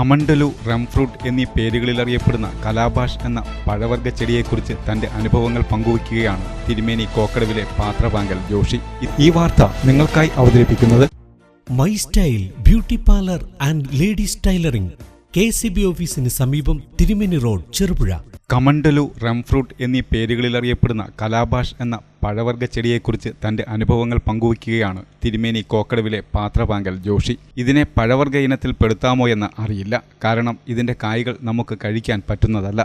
കമണ്ടലു റംഫ്രൂട്ട് എന്നീ പേരുകളിൽ അറിയപ്പെടുന്ന കലാഭാഷ് എന്ന പഴവർഗ ചെടിയെക്കുറിച്ച് തന്റെ അനുഭവങ്ങൾ പങ്കുവയ്ക്കുകയാണ് തിരുമേനി കോക്കടവിലെ പാത്രവാങ്കൽ ജോഷി. ഈ വാർത്ത നിങ്ങൾക്കായി അവതരിപ്പിക്കുന്നത് my style beauty parlour and ladies tailoring. K C B ഓഫീസിന് സമീപം തിരുമേനി റോഡ് ചെറുപുഴ. കമണ്ടലു റംഫ്രൂട്ട് എന്നീ പേരുകളിൽ അറിയപ്പെടുന്ന കലാഭാഷ് എന്ന പഴവർഗ ചെടിയെക്കുറിച്ച് തന്റെ അനുഭവങ്ങൾ പങ്കുവയ്ക്കുകയാണ് തിരുമേനി കോക്കടവിലെ പാത്രപാങ്കൽ ജോഷി. ഇതിനെ പഴവർഗ ഇനത്തിൽ പെടുത്താമോ എന്ന് അറിയില്ല. കാരണം ഇതിന്റെ കായ്കൾ നമുക്ക് കഴിക്കാൻ പറ്റുന്നതല്ല.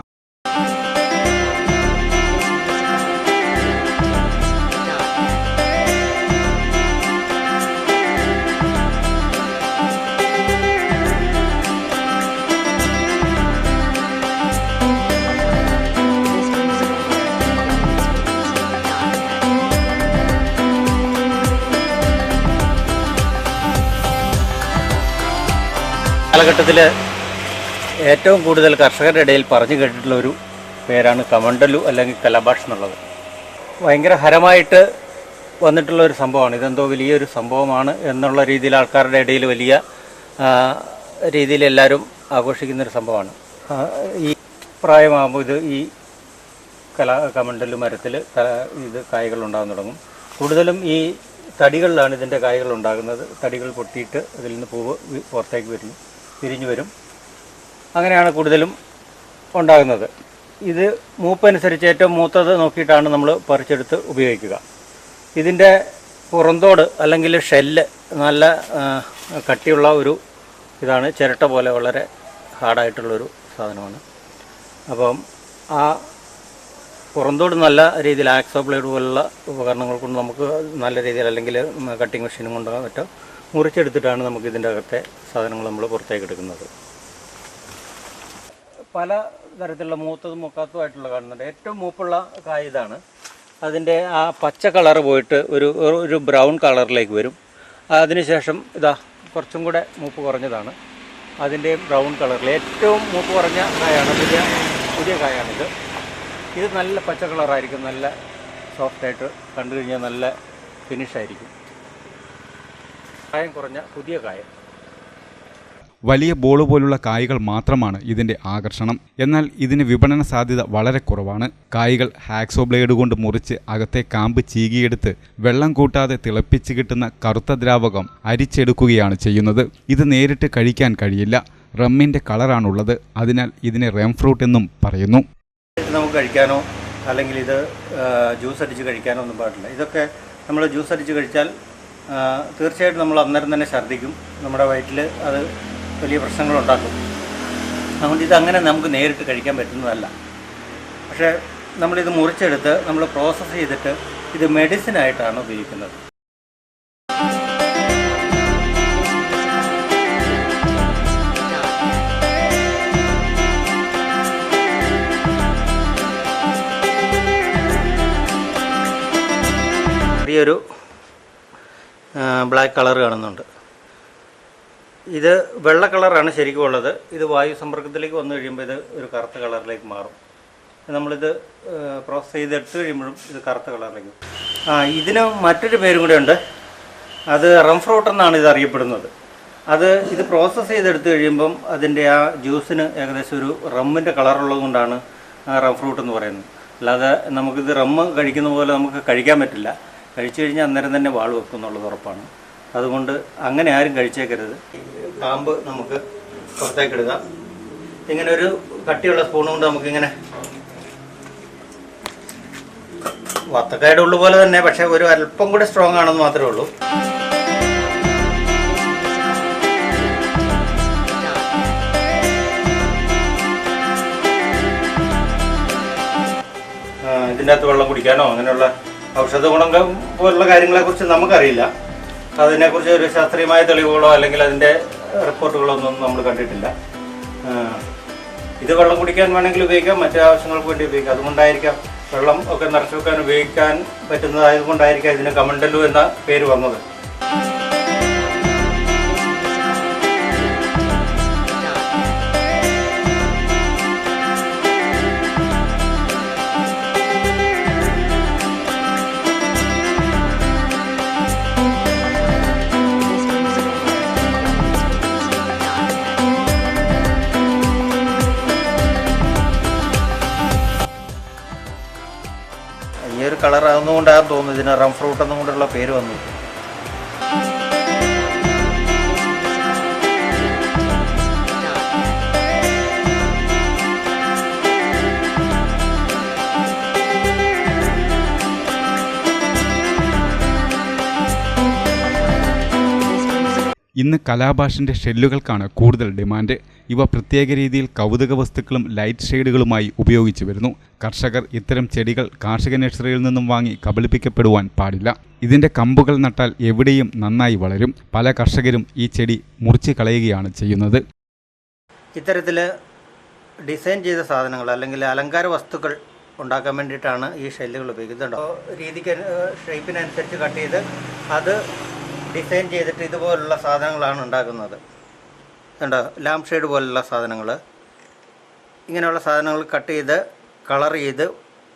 കാലഘട്ടത്തിൽ ഏറ്റവും കൂടുതൽ കർഷകരുടെ ഇടയിൽ പറഞ്ഞു കേട്ടിട്ടുള്ള ഒരു പേരാണ് കമണ്ടലു അല്ലെങ്കിൽ കലബാഷ് എന്നുള്ളത്. ഭയങ്കര ഹരമായിട്ട് വന്നിട്ടുള്ള ഒരു സംഭവമാണ്. ഇതെന്തോ വലിയൊരു സംഭവമാണ് എന്നുള്ള രീതിയിൽ ആൾക്കാരുടെ ഇടയിൽ വലിയ രീതിയിൽ എല്ലാവരും ആഘോഷിക്കുന്നൊരു സംഭവമാണ്. ഈ പ്രായമാകുമ്പോൾ ഇത് ഈ കല കമണ്ടലു മരത്തിൽ ഇത് കായകൾ ഉണ്ടാകാൻ തുടങ്ങും. കൂടുതലും ഈ തടികളിലാണ് ഇതിന്റെ കായകൾ ഉണ്ടാകുന്നത്. തടികൾ പൊട്ടിയിട്ട് അതിൽ നിന്ന് പൂവ് പുറത്തേക്ക് വരുന്നു. പിരിഞ്ഞു വരും. അങ്ങനെയാണ് കൂടുതലും ഉണ്ടാകുന്നത്. ഇത് മൂപ്പനുസരിച്ച് ഏറ്റവും മൂത്തത് നോക്കിയിട്ടാണ് നമ്മൾ പറിച്ചെടുത്ത് ഉപയോഗിക്കുക. ഇതിന്റെ പുറന്തോട് അല്ലെങ്കിൽ ഷെല്ല് നല്ല കട്ടിയുള്ള ഒരു ഇതാണ്. ചിരട്ട പോലെ വളരെ ഹാർഡായിട്ടുള്ളൊരു സാധനമാണ്. അപ്പം ആ പുറന്തോട് നല്ല രീതിയിൽ ആക്സോ ബ്ലേഡ് പോലുള്ള ഉപകരണങ്ങൾ കൊണ്ട് നമുക്ക് നല്ല രീതിയിൽ അല്ലെങ്കിൽ കട്ടിങ് മെഷീനും കൊണ്ട് മറ്റോ മുറിച്ചെടുത്തിട്ടാണ് നമുക്ക് ഇതിന്റെ അകത്തെ സാധനങ്ങൾ നമ്മൾ പുറത്തേക്ക് എടുക്കുന്നത്. പല തരത്തിലുള്ള മൂത്തതും മുക്കാത്തതുമായിട്ടുള്ള കാണുന്നുണ്ട്. ഏറ്റവും മൂപ്പുള്ള കായ ഇതാണ്. അതിന്റെ ആ പച്ച കളർ പോയിട്ട് ഒരു ഒരു ബ്രൗൺ കളറിലേക്ക് വരും. അതിനുശേഷം ഇതാ കുറച്ചും കൂടെ മൂപ്പ് കുറഞ്ഞതാണ്. അതിന്റെ ബ്രൗൺ കളറിൽ ഏറ്റവും മൂപ്പ് കുറഞ്ഞ കായാണ് പുതിയ പുതിയ കായാണിത്. ഇത് നല്ല പച്ച കളറായിരിക്കും നല്ല സോഫ്റ്റായിട്ട് കണ്ടു കഴിഞ്ഞാൽ നല്ല ഫിനിഷായിരിക്കും കായം കുറഞ്ഞ പുതിയ കായ. വലിയ ബോൾ പോലുള്ള കായ്കൾ മാത്രമാണ് ഇതിന്റെ ആകർഷണം. എന്നാൽ ഇതിന് വിപണന സാധ്യത വളരെ കുറവാണ്. കായ്കൾ ഹാക്സോ ബ്ലേഡ് കൊണ്ട് മുറിച്ച് അകത്തെ കാമ്പ് ചീകിയെടുത്ത് വെള്ളം കൂട്ടാതെ തിളപ്പിച്ച് കിട്ടുന്ന കറുത്ത ദ്രാവകം അരിച്ചെടുക്കുകയാണ് ചെയ്യുന്നത്. ഇത് നേരിട്ട് കഴിക്കാൻ കഴിയില്ല. റമ്മിന്റെ കളറാണുള്ളത് അതിനാൽ ഇതിനെ റെം ഫ്രൂട്ട് എന്നും പറയുന്നു. നമുക്ക് കഴിക്കാനോ അല്ലെങ്കിൽ ഇത് ജ്യൂസ് അടിച്ച് കഴിക്കാനോ ഒന്നും പാടില്ല. ഇതൊക്കെ നമ്മൾ ജ്യൂസ് അടിച്ച് കഴിച്ചാൽ തീർച്ചയായിട്ടും നമ്മൾ അന്നേരം തന്നെ ഛർദ്ദിക്കും. നമ്മുടെ വയറ്റിൽ അത് വലിയ പ്രശ്നങ്ങളുണ്ടാക്കും. അതുകൊണ്ട് ഇതങ്ങനെ നമുക്ക് നേരിട്ട് കഴിക്കാൻ പറ്റുന്നതല്ല. പക്ഷേ നമ്മളിത് മുറിച്ചെടുത്ത് നമ്മൾ പ്രോസസ്സ് ചെയ്തിട്ട് ഇത് മെഡിസിനായിട്ടാണ് ഉപയോഗിക്കുന്നത്. ചെറിയൊരു ബ്ലാക്ക് കളർ കാണുന്നുണ്ട്. ഇത് വെള്ള കളറാണ് ശരിക്കും ഉള്ളത്. ഇത് വായു സമ്പർക്കത്തിലേക്ക് വന്നു കഴിയുമ്പോൾ ഇത് ഒരു കറുത്ത കളറിലേക്ക് മാറും. നമ്മളിത് പ്രോസസ് ചെയ്തെടുത്ത് കഴിയുമ്പോഴും ഇത് കറുത്ത കളറിലേക്ക് ആ ഇതിന് മറ്റൊരു പേരും കൂടെ ഉണ്ട്. അത് റം ഫ്രൂട്ട് എന്നാണ് ഇത് അറിയപ്പെടുന്നത്. അത് ഇത് പ്രോസസ്സ് ചെയ്തെടുത്ത് കഴിയുമ്പം അതിന്റെ ആ ജ്യൂസിന് ഏകദേശം ഒരു റമ്മിന്റെ കളറുള്ളത് കൊണ്ടാണ് റംഫ്രൂട്ട് റം ഫ്രൂട്ട് എന്ന് പറയുന്നത്. അല്ലാതെ നമുക്കിത് റമ്മ് കഴിക്കുന്ന പോലെ നമുക്ക് കഴിക്കാൻ പറ്റില്ല. കഴിച്ചു കഴിഞ്ഞാൽ അന്നേരം തന്നെ വാൾ വെക്കും എന്നുള്ളത് ഉറപ്പാണ്. അതുകൊണ്ട് അങ്ങനെ ആരും കഴിച്ചേക്കരുത്. പാമ്പ് നമുക്ക് പുറത്തേക്ക് ഇടുക ഇങ്ങനെ ഒരു കട്ടിയുള്ള സ്പൂൺ കൊണ്ട് നമുക്കിങ്ങനെ വത്തക്കായുടെ ഉള്ളു പോലെ തന്നെ പക്ഷെ ഒരു അല്പം കൂടി സ്ട്രോങ് ആണെന്ന് മാത്രമേ ഉള്ളൂ. ഇതിന്റെ അകത്ത് വെള്ളം കുടിക്കാനോ അങ്ങനെയുള്ള ഔഷധ ഗുണങ്ങൾ പോലുള്ള കാര്യങ്ങളെക്കുറിച്ച് നമുക്കറിയില്ല. അതിനെക്കുറിച്ച് ഒരു ശാസ്ത്രീയമായ തെളിവുകളോ അല്ലെങ്കിൽ അതിന്റെ റിപ്പോർട്ടുകളോ ഒന്നും നമ്മൾ കണ്ടിട്ടില്ല. ഇത് വെള്ളം കുടിക്കാൻ വേണമെങ്കിൽ ഉപയോഗിക്കാം മറ്റു ആവശ്യങ്ങൾക്ക് വേണ്ടി ഉപയോഗിക്കാം. അതുകൊണ്ടായിരിക്കാം വെള്ളം ഒക്കെ നിറച്ചു വെക്കാൻ ഉപയോഗിക്കാൻ പറ്റുന്നതായതുകൊണ്ടായിരിക്കാം ഇതിന് കമണ്ടലു എന്ന പേര് വന്നത്. കളർ ആകുന്നതുകൊണ്ടാണെന്ന് തോന്നുന്നു ഇതിന് റം ഫ്രൂട്ട് എന്നും കൊണ്ടുള്ള പേര് വന്നു. ഇന്ന് കലാഭാഷന്റെ ഷെല്ലുകൾക്കാണ് കൂടുതൽ ഡിമാൻഡ്. ഇവ പ്രത്യേക രീതിയിൽ കൗതുക വസ്തുക്കളും ലൈറ്റ് ഷെയ്ഡുകളുമായി ഉപയോഗിച്ചു വരുന്നു. കർഷകർ ഇത്തരം ചെടികൾ കാർഷിക നഴ്സറിയിൽ നിന്നും വാങ്ങി കബളിപ്പിക്കപ്പെടുവാൻ പാടില്ല. ഇതിന്റെ കമ്പുകൾ നട്ടാൽ എവിടെയും നന്നായി വളരും. പല കർഷകരും ഈ ചെടി മുറിച്ച് കളയുകയാണ് ചെയ്യുന്നത്. ഇത്തരത്തിൽ ഡിസൈൻ ചെയ്ത സാധനങ്ങൾ അല്ലെങ്കിൽ അലങ്കാര വസ്തുക്കൾ ഉണ്ടാക്കാൻ വേണ്ടിയിട്ടാണ് ഈ ഷെല്ലുകൾ ഉപയോഗിക്കുന്നത് രീതിക്ക് ഷേപ്പിനനുസരിച്ച് കട്ട് ചെയ്ത് അത് ഡിസൈൻ ചെയ്തിട്ട് ഇതുപോലുള്ള സാധനങ്ങളാണ് ഉണ്ടാക്കുന്നത്. കണ്ടോ? ലാംപ് ഷെയ്ഡ് പോലുള്ള സാധനങ്ങൾ ഇങ്ങനെയുള്ള സാധനങ്ങൾ കട്ട് ചെയ്ത് കളർ ചെയ്ത്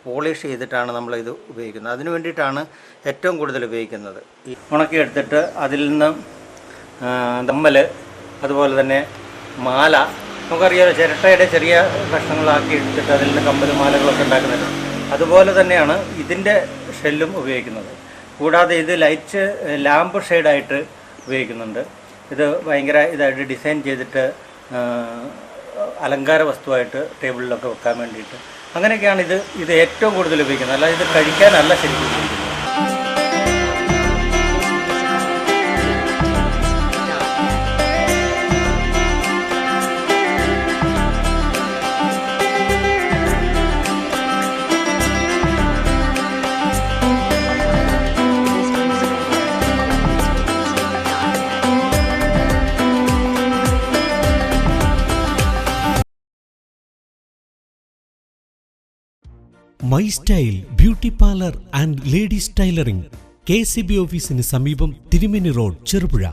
പോളിഷ് ചെയ്തിട്ടാണ് നമ്മൾ ഇത് ഉപയോഗിക്കുന്നത്. അതിന് വേണ്ടിയിട്ടാണ് ഏറ്റവും കൂടുതൽ ഉപയോഗിക്കുന്നത്. ഈ ഉണക്കിയെടുത്തിട്ട് അതിൽ നിന്ന് ദമ്മൽ അതുപോലെ തന്നെ മാല. നമുക്കറിയാമല്ലോ ചിരട്ടയുടെ ചെറിയ കഷ്ണങ്ങളാക്കി എടുത്തിട്ട് അതിൽ നിന്ന് കമ്പൽ മാലകളൊക്കെ ഉണ്ടാക്കുന്നുണ്ട് അതുപോലെ തന്നെയാണ് ഇതിന്റെ ഷെല്ലും ഉപയോഗിക്കുന്നത്. കൂടാതെ ഇത് ലൈറ്റ് ലാമ്പ് ഷെയ്ഡായിട്ട് ഉപയോഗിക്കുന്നുണ്ട്. ഇത് ഭയങ്കര ഇതായിട്ട് ഡിസൈൻ ചെയ്തിട്ട് അലങ്കാര വസ്തുവായിട്ട് ടേബിളിലൊക്കെ വെക്കാൻ വേണ്ടിയിട്ട്. അങ്ങനെയൊക്കെയാണ് ഇത് ഇത് ഏറ്റവും കൂടുതൽ ഉപയോഗിക്കുന്നത്. അല്ലാതെ ഇത് കഴിക്കാനല്ല ശരിക്കും my style beauty parlour and ladies tailoring K C B ഓഫീസിന് സമീപം തിരുമിനി റോഡ് ചെറുപുഴ.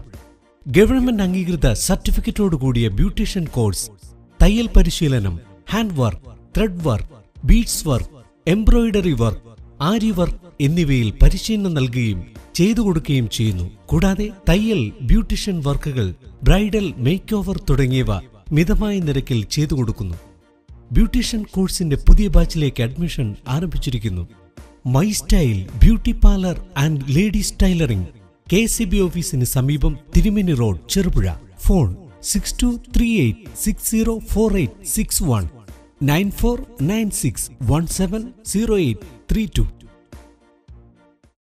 ഗവൺമെന്റ് അംഗീകൃത സർട്ടിഫിക്കറ്റോട് കൂടിയ ബ്യൂട്ടീഷ്യൻ കോഴ്സ് തയ്യൽ പരിശീലനം hand work thread work beads work embroidery work aari work എന്നിവയിൽ പരിശീലനം നൽകുകയും ചെയ്തു കൊടുക്കുകയും ചെയ്യുന്നു. കൂടാതെ തയ്യൽ ബ്യൂട്ടീഷ്യൻ വർക്കുകൾ ബ്രൈഡൽ മേക്ക് ഓവർ തുടങ്ങിയവ മിതമായ നിരക്കിൽ ചെയ്തു കൊടുക്കുന്നു. ബ്യൂട്ടീഷ്യൻ കോഴ്സിന്റെ പുതിയ ബാച്ചിലേക്ക് അഡ്മിഷൻ ആരംഭിച്ചിരിക്കുന്നു. My style beauty parlour and ladies tailoring K C B ഓഫീസിന് സമീപം Thirumeni road Cherupuzha. Phone six two three eight six zero four eight six one nine four nine six one seven zero eight three two